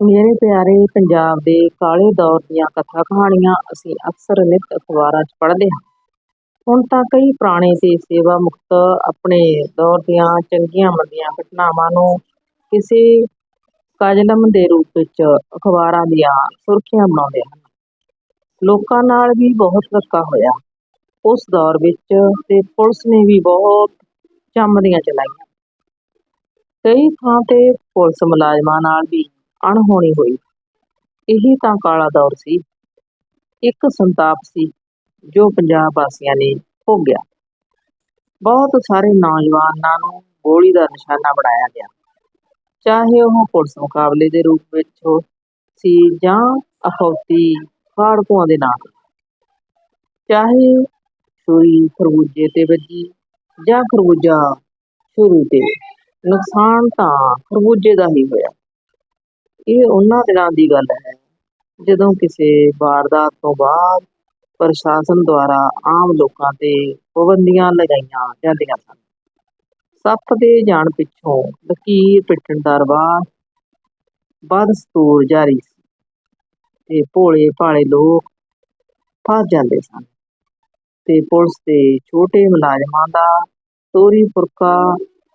ਮੇਰੇ ਪਿਆਰੇ ਪੰਜਾਬ ਦੇ ਕਾਲੇ ਦੌਰ ਦੀਆਂ ਕਥਾ ਕਹਾਣੀਆਂ ਅਸੀਂ ਅਕਸਰ ਨਿੱਤ ਅਖਬਾਰਾਂ 'ਚ ਪੜ੍ਹਦੇ ਹਾਂ। ਹੁਣ ਤਾਂ ਕਈ ਪੁਰਾਣੇ ਤੇ ਸੇਵਾ ਮੁਕਤ ਆਪਣੇ ਦੌਰ ਦੀਆਂ ਚੰਗੀਆਂ ਮੰਦੀਆਂ ਘਟਨਾਵਾਂ ਨੂੰ ਕਿਸੇ ਕਾਜਲਮ ਦੇ ਰੂਪ ਵਿੱਚ ਅਖਬਾਰਾਂ ਦੀਆਂ ਸੁਰਖੀਆਂ ਬਣਾਉਂਦੇ ਹਨ। ਲੋਕਾਂ ਨਾਲ ਵੀ ਬਹੁਤ ਧੱਕਾ ਹੋਇਆ। ਉਸ ਦੌਰ ਵਿੱਚ ਤੇ ਪੁਲਿਸ ਨੇ ਵੀ ਬਹੁਤ ਚੰਮਦੀਆਂ ਚਲਾਈਆਂ। ਕਈ ਥਾਂ ਤੇ ਪੁਲਿਸ ਮੁਲਾਜ਼ਮਾਂ ਨਾਲ ਵੀ ਅਣਹੋਣੀ ਹੋਈ। ਇਹੀ ਤਾਂ ਕਾਲਾ ਦੌਰ ਸੀ। ਇੱਕ ਸੰਤਾਪ ਸੀ, ਜੋ ਪੰਜਾਬ ਵਾਸੀਆਂ ਨੇ ਭੋਗਿਆ। ਬਹੁਤ ਸਾਰੇ ਨੌਜਵਾਨਾਂ ਨੂੰ ਗੋਲੀ ਦਾ ਨਿਸ਼ਾਨਾ ਬਣਾਇਆ ਗਿਆ। ਚਾਹੇ ਉਹ ਪੁਲਿਸ ਮੁਕਾਬਲੇ ਦੇ ਰੂਪ ਵਿੱਚ ਹੋ ਸੀ ਜਾਂ ਅਖੌਤੀ ਫਾੜਕੂਆਂ ਦੇ ਨਾਂ ਤੇ। ਚਾਹੇ ਛੁਰੀ ਖਰਬੂਜੇ ਤੇ ਵੱਜੀ ਜਾਂ ਖਰਬੂਜਾ ਛੁਰੀ ਤੇ। ਨੁਕਸਾਨ ਤਾਂ ਖਰਬੂਜੇ ਦਾ ਹੀ ਹੋਇਆ। ਇਹ ਉਹਨਾਂ ਦਿਨਾਂ ਦੀ ਗੱਲ ਹੈ। ਜਦੋਂ ਕਿਸੇ ਵਾਰਦਾਤ ਤੋਂ ਬਾਅਦ ਪ੍ਰਸ਼ਾਸਨ ਦੁਆਰਾ ਆਮ ਲੋਕਾਂ ਤੇ ਪਾਬੰਦੀਆਂ ਲਗਾਈਆਂ ਜਾਂਦੀਆਂ ਸਨ। ਸੱਪ ਦੇ ਜਾਣ ਪਿੱਛੋਂ ਲਕੀਰ ਪਿੱਟਣ ਦਾ ਰਿਵਾਜ ਬਦਸਤੂਰ ਜਾਰੀ ਸੀ ਤੇ ਭੋਲੇ ਭਾਲੇ ਲੋਕ ਫਸ ਜਾਂਦੇ ਸਨ ਤੇ ਪੁਲਿਸ ਦੇ ਛੋਟੇ ਮੁਲਾਜ਼ਮਾਂ ਦਾ ਤੋਰੀ ਫੁਰਕਾ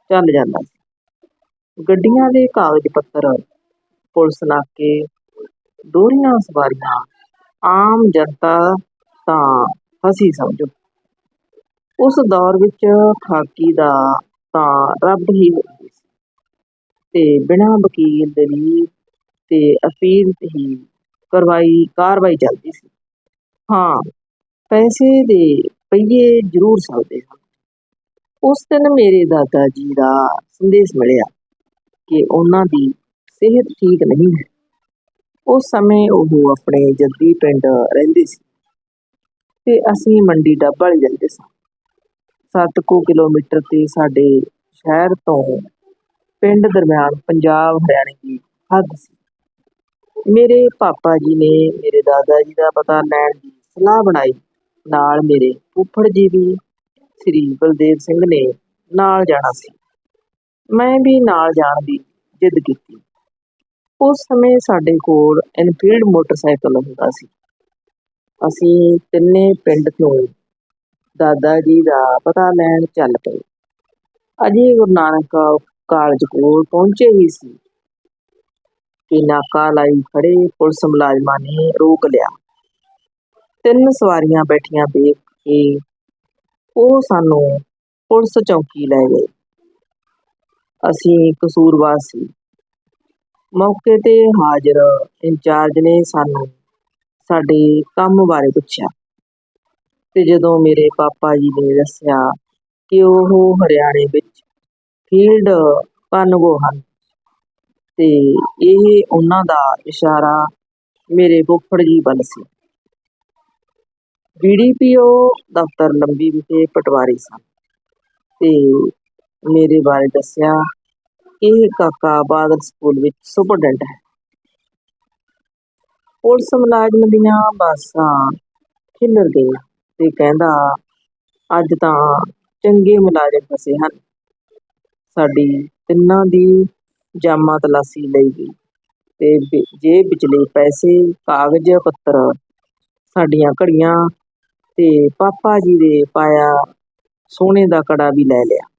ਚੱਲ ਜਾਂਦਾ ਸੀ। ਗੱਡੀਆਂ ਦੇ ਕਾਗਜ਼ ਪੱਤਰ ਪੁਲਿਸ ਨਾਕੇ ਦੋਹਰੀਆਂ ਸਵਾਰੀਆਂ, ਆਮ ਜਨਤਾ ਤਾਂ ਫਸੀ ਸਮਝੋ। ਉਸ ਦੌਰ ਵਿੱਚ ਖਾਕੀ ਦਾ ਤਾਂ ਰੱਬ ਹੀ ਹੁੰਦੀ ਸੀ। ਤੇ ਬਿਨਾਂ ਵਕੀਲ ਦਲੀਲ ਤੇ ਅਪੀਲ ਹੀ ਕਰਵਾਈ, ਕਾਰਵਾਈ ਚੱਲਦੀ ਸੀ। ਹਾਂ, ਪੈਸੇ ਦੇ ਪਈਏ ਜ਼ਰੂਰ ਸਕਦੇ ਹਨ ਉਸ ਦਿਨ ਮੇਰੇ ਦਾਦਾ ਜੀ ਦਾ ਸੰਦੇਸ਼ ਮਿਲਿਆ ਕਿ ਉਹਨਾਂ ਦੀ ਸਿਹਤ ਠੀਕ ਨਹੀਂ ਹੈ। ਉਸ ਸਮੇਂ ਉਹ ਆਪਣੇ ਜੱਦੀ ਪਿੰਡ ਰਹਿੰਦੇ ਸੀ ਤੇ ਅਸੀਂ ਮੰਡੀ ਡੱਬ ਵਾਲੀ ਜਾਂਦੇ ਸਾਂ। ਸੱਤ ਕੁ ਕਿਲੋਮੀਟਰ ਤੇ ਸਾਡੇ ਸ਼ਹਿਰ ਤੋਂ ਪਿੰਡ ਦਰਮਿਆਨ ਪੰਜਾਬ ਹਰਿਆਣੇ ਦੀ ਹੱਦ ਸੀ। ਮੇਰੇ ਪਾਪਾ ਜੀ ਨੇ ਮੇਰੇ ਦਾਦਾ ਜੀ ਦਾ ਪਤਾ ਲੈਣ ਦੀ ਸਲਾਹ ਬਣਾਈ। ਨਾਲ ਮੇਰੇ ਫੁੱਫੜ ਜੀ ਵੀ, ਸ੍ਰੀ ਬਲਦੇਵ ਸਿੰਘ ਨੇ ਨਾਲ ਜਾਣਾ ਸੀ। ਮੈਂ ਵੀ ਨਾਲ ਜਾਣ ਦੀ ਜਿੱਦ ਕੀਤੀ। ਉਸ ਸਮੇਂ ਸਾਡੇ ਕੋਲ ਐਨਫੀਲਡ ਮੋਟਰਸਾਈਕਲ ਹੁੰਦਾ ਸੀ। ਅਸੀਂ ਤਿੰਨੇ ਪਿੰਡ ਤੋਂ ਦਾਦਾ ਜੀ ਦਾ ਪਤਾ ਲੈਣ ਚੱਲ ਪਏ। ਅਜੇ ਗੁਰੂ ਨਾਨਕ ਕਾਲਜ ਕੋਲ ਪਹੁੰਚੇ ਹੀ ਸੀ। ਕਿ ਨਾਕਾ ਲਾਈ ਖੜੇ ਪੁਲਿਸ ਮੁਲਾਜ਼ਮਾਂ ਨੇ ਰੋਕ ਲਿਆ। ਤਿੰਨ ਸਵਾਰੀਆਂ ਬੈਠੀਆਂ ਦੇਖ ਕੇ ਉਹ ਸਾਨੂੰ ਪੁਲਿਸ ਚੌਕੀ ਲੈ ਗਏ। ਅਸੀਂ ਕਸੂਰਵਾਰ ਸੀ। ਮੌਕੇ ਤੇ ਹਾਜ਼ਰ ਇੰਚਾਰਜ ਨੇ ਸਾਨੂੰ ਸਾਡੇ ਕੰਮ ਬਾਰੇ ਪੁੱਛਿਆ ਤੇ ਜਦੋਂ ਮੇਰੇ ਪਾਪਾ ਜੀ ਨੇ ਦੱਸਿਆ ਕਿ ਉਹ ਹਰਿਆਣੇ ਵਿੱਚ ਫੀਲਡ ਕਾਨੂੰਗੋ ਹਨ ਤੇ ਇਹ ਉਹਨਾਂ ਦਾ ਇਸ਼ਾਰਾ ਮੇਰੇ ਫੁੱਫੜ ਜੀ ਵੱਲ ਸੀ। ਬੀਡੀਪੀਓ ਦਫ਼ਤਰ ਲੰਬੀ ਵਿਖੇ ਪਟਵਾਰੀ ਸਨ ਤੇ ਮੇਰੇ ਬਾਰੇ ਦੱਸਿਆ ਇਹ ਕਾਕਾ ਬਾਦਲ ਸਕੂਲ ਵਿੱਚ ਸੁਪਰਡੈਂਟ ਹੈ। ਪੁਲਿਸ ਮੁਲਾਜ਼ਮ ਦੀਆਂ ਬਾਸਾਂ ਖਿਲਰ ਗਈਆਂ ਤੇ ਕਹਿੰਦਾ, ਅੱਜ ਤਾਂ ਚੰਗੇ ਮੁਲਾਜ਼ਮ ਫਸੇ ਹਨ। ਸਾਡੀ ਤਿੰਨਾਂ ਦੀ ਜਾਮਾ ਤਲਾਸੀ ਲਈ ਗਈ ਤੇ ਵਿ- ਜੇਬ ਵਿਚਲੇ ਪੈਸੇ, ਕਾਗਜ਼, ਪੱਤਰ ਸਾਡੀਆਂ ਘੜੀਆਂ ਤੇ ਪਾਪਾ ਜੀ ਦੇ ਪਾਇਆ ਸੋਨੇ ਦਾ ਕੜਾ ਵੀ ਲੈ ਲਿਆ।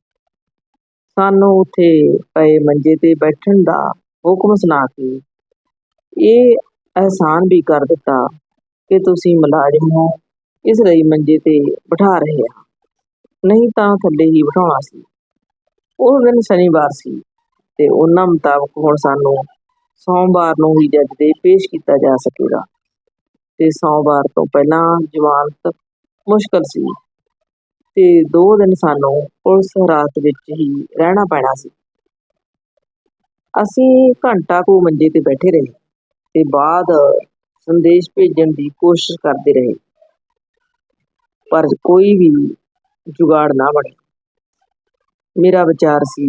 ਸਾਨੂੰ ਉੱਥੇ ਪਏ ਮੰਜੇ ਤੇ ਬੈਠਣ ਦਾ ਹੁਕਮ ਸੁਣਾ ਕੇ ਇਹ ਅਹਿਸਾਨ ਵੀ ਕਰ ਦਿੱਤਾ ਕਿ ਤੁਸੀਂ ਮੁਲਾਜ਼ਮ ਹੋ, ਇਸ ਲਈ ਮੰਜੇ ਤੇ ਬਿਠਾ ਰਹੇ ਹਾਂ ਨਹੀਂ ਤਾਂ ਥੱਲੇ ਹੀ ਬਿਠਾਉਣਾ ਸੀ। ਉਹ ਦਿਨ ਸ਼ਨੀਵਾਰ ਸੀ ਤੇ ਉਹਨਾਂ ਮੁਤਾਬਕ ਹੁਣ ਸਾਨੂੰ ਸੋਮਵਾਰ ਨੂੰ ਹੀ ਜੱਜ ਦੇ ਪੇਸ਼ ਕੀਤਾ ਜਾ ਸਕੇਗਾ। ਤੇ ਸੋਮਵਾਰ ਤੋਂ ਪਹਿਲਾਂ ਜ਼ਮਾਨਤ ਮੁਸ਼ਕਲ ਸੀ। ਤੇ ਦੋ ਦਿਨ ਸਾਨੂੰ ਪੁਲਿਸ ਹਰਾਤ ਵਿੱਚ ਹੀ ਰਹਿਣਾ ਪੈਣਾ ਸੀ। ਅਸੀਂ ਘੰਟਾ ਕੋ ਮੰਜੇ ਤੇ ਬੈਠੇ ਰਹੇ ਤੇ ਬਾਅਦ ਸੰਦੇਸ਼ ਭੇਜਣ ਦੀ ਕੋਸ਼ਿਸ਼ ਕਰਦੇ ਰਹੇ। ਪਰ ਕੋਈ ਵੀ ਜੁਗਾੜ ਨਾ ਬਣਿਆ ਮੇਰਾ ਵਿਚਾਰ ਸੀ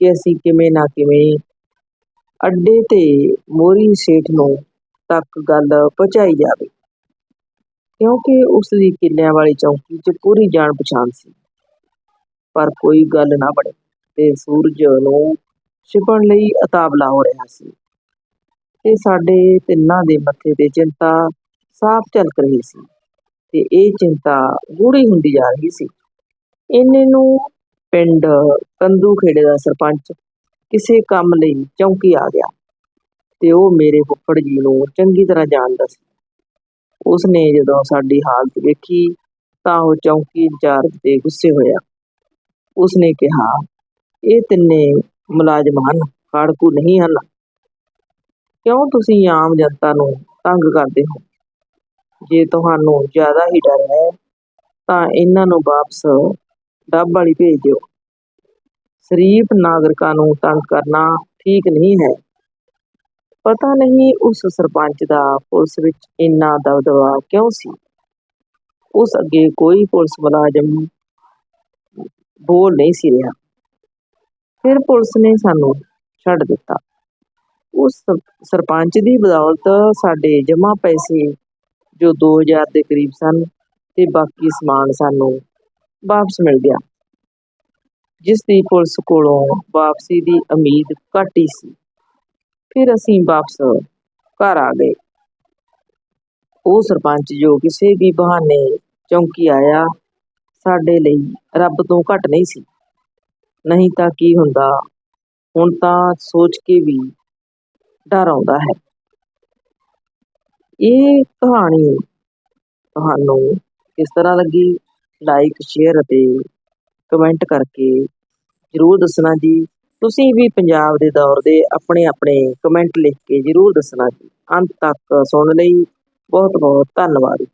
ਕਿ ਅਸੀਂ ਕਿਵੇਂ ਨਾ ਕਿਵੇਂ ਅੱਡੇ ਤੇ ਮੋਰੀ ਸੇਠ ਨੂੰ ਤੱਕ ਗੱਲ ਪਹੁੰਚਾਈ ਜਾਵੇ। ਕਿਉਂਕਿ ਉਸ ਦੀ ਕਿੱਲਿਆਂ ਵਾਲੀ ਚੌਂਕੀ 'ਚ ਪੂਰੀ ਜਾਣ ਪਛਾਣ ਸੀ। ਪਰ ਕੋਈ ਗੱਲ ਨਾ ਬਣੀ ਤੇ ਸੂਰਜ ਨੂੰ ਛਿਪਣ ਲਈ ਉਤਾਵਲਾ ਹੋ ਰਿਹਾ ਸੀ ਤੇ ਸਾਡੇ ਤਿੰਨਾਂ ਦੇ ਮੱਥੇ ਤੇ ਚਿੰਤਾ ਸਾਫ਼ ਝਲਕ ਰਹੀ ਸੀ ਤੇ ਇਹ ਚਿੰਤਾ ਗੂੜੀ ਹੁੰਦੀ ਜਾ ਰਹੀ ਸੀ। ਇੰਨੇ ਨੂੰ ਪਿੰਡ ਕੰਦੂ ਖੇੜੇ ਦਾ ਸਰਪੰਚ ਕਿਸੇ ਕੰਮ ਲਈ ਚੌਂਕੀ ਆ ਗਿਆ ਤੇ ਉਹ ਮੇਰੇ ਫੁੱਫੜ ਜੀ ਨੂੰ ਚੰਗੀ ਤਰ੍ਹਾਂ ਜਾਣਦਾ ਸੀ। ਉਸਨੇ ਜਦੋਂ ਸਾਡੀ ਹਾਲਤ ਵੇਖੀ ਤਾਂ ਉਹ ਚੌਂਕੀ ਇੰਚਾਰਜ ਤੇ ਗੁੱਸੇ ਹੋਇਆ। ਉਸਨੇ ਕਿਹਾ, ਇਹ ਤਿੰਨੇ ਮੁਲਾਜ਼ਮ ਹਨ ਖਾੜਕੂ ਨਹੀਂ ਹਨ। ਕਿਉਂ ਤੁਸੀਂ ਆਮ ਜਨਤਾ ਨੂੰ ਤੰਗ ਕਰਦੇ ਹੋ? ਜੇ ਤੁਹਾਨੂੰ ਜ਼ਿਆਦਾ ਹੀ ਡਰ ਹੈ, ਤਾਂ ਇਹਨਾਂ ਨੂੰ ਵਾਪਸ ਡੱਬ ਵਾਲੀ ਭੇਜ ਦਿਓ। ਸ਼ਰੀਫ ਨਾਗਰਿਕਾਂ ਨੂੰ ਤੰਗ ਕਰਨਾ ਠੀਕ ਨਹੀਂ ਹੈ। ਪਤਾ ਨਹੀਂ ਉਸ ਸਰਪੰਚ ਦਾ ਪੁਲਿਸ ਵਿੱਚ ਇੰਨਾ ਦਬਦਬਾ ਕਿਉਂ ਸੀ? ਉਸ ਅੱਗੇ ਕੋਈ ਪੁਲਿਸ ਮੁਲਾਜ਼ਮ ਬੋਲ ਨਹੀਂ ਸੀ ਰਿਹਾ। ਫਿਰ ਪੁਲਿਸ ਨੇ ਸਾਨੂੰ ਛੱਡ ਦਿੱਤਾ। ਉਸ ਸਰਪੰਚ ਦੀ ਬਦੌਲਤ ਸਾਡੇ ਜਮ੍ਹਾਂ ਪੈਸੇ ਜੋ 2000 ਦੇ ਕਰੀਬ ਸਨ ਤੇ ਬਾਕੀ ਸਮਾਨ ਸਾਨੂੰ ਵਾਪਸ ਮਿਲ ਗਿਆ, ਜਿਸ ਦੀ ਪੁਲਿਸ ਕੋਲੋਂ ਵਾਪਸੀ ਦੀ ਉਮੀਦ ਘੱਟ ਹੀ ਸੀ। ਫਿਰ ਅਸੀਂ ਵਾਪਸ ਘਰ ਆ ਗਏ। ਉਹ ਸਰਪੰਚ ਜੋ ਕਿਸੇ ਵੀ ਬਹਾਨੇ ਚੌਂਕੀ ਆਇਆ, ਸਾਡੇ ਲਈ ਰੱਬ ਤੋਂ ਘੱਟ ਨਹੀਂ ਸੀ। ਨਹੀਂ ਤਾਂ ਕੀ ਹੁੰਦਾ, ਹੁਣ ਤਾਂ ਸੋਚ ਕੇ ਵੀ ਡਰ ਆਉਂਦਾ ਹੈ। ਇਹ ਕਹਾਣੀ ਤੁਹਾਨੂੰ ਕਿਸ ਤਰ੍ਹਾਂ ਲੱਗੀ? ਲਾਈਕ ਸ਼ੇਅਰ ਅਤੇ ਕਮੈਂਟ ਕਰਕੇ ਜ਼ਰੂਰ ਦੱਸਣਾ ਜੀ। ਤੁਸੀਂ ਵੀ ਪੰਜਾਬ ਦੇ ਦੌਰ ਦੇ ਆਪਣੇ ਆਪਣੇ ਕਮੈਂਟ ਲਿਖ ਕੇ ਜ਼ਰੂਰ ਦੱਸਣਾ ਜੀ। ਅੰਤ ਤੱਕ ਸੁਣਨ ਲਈ। ਬਹੁਤ ਬਹੁਤ ਧੰਨਵਾਦ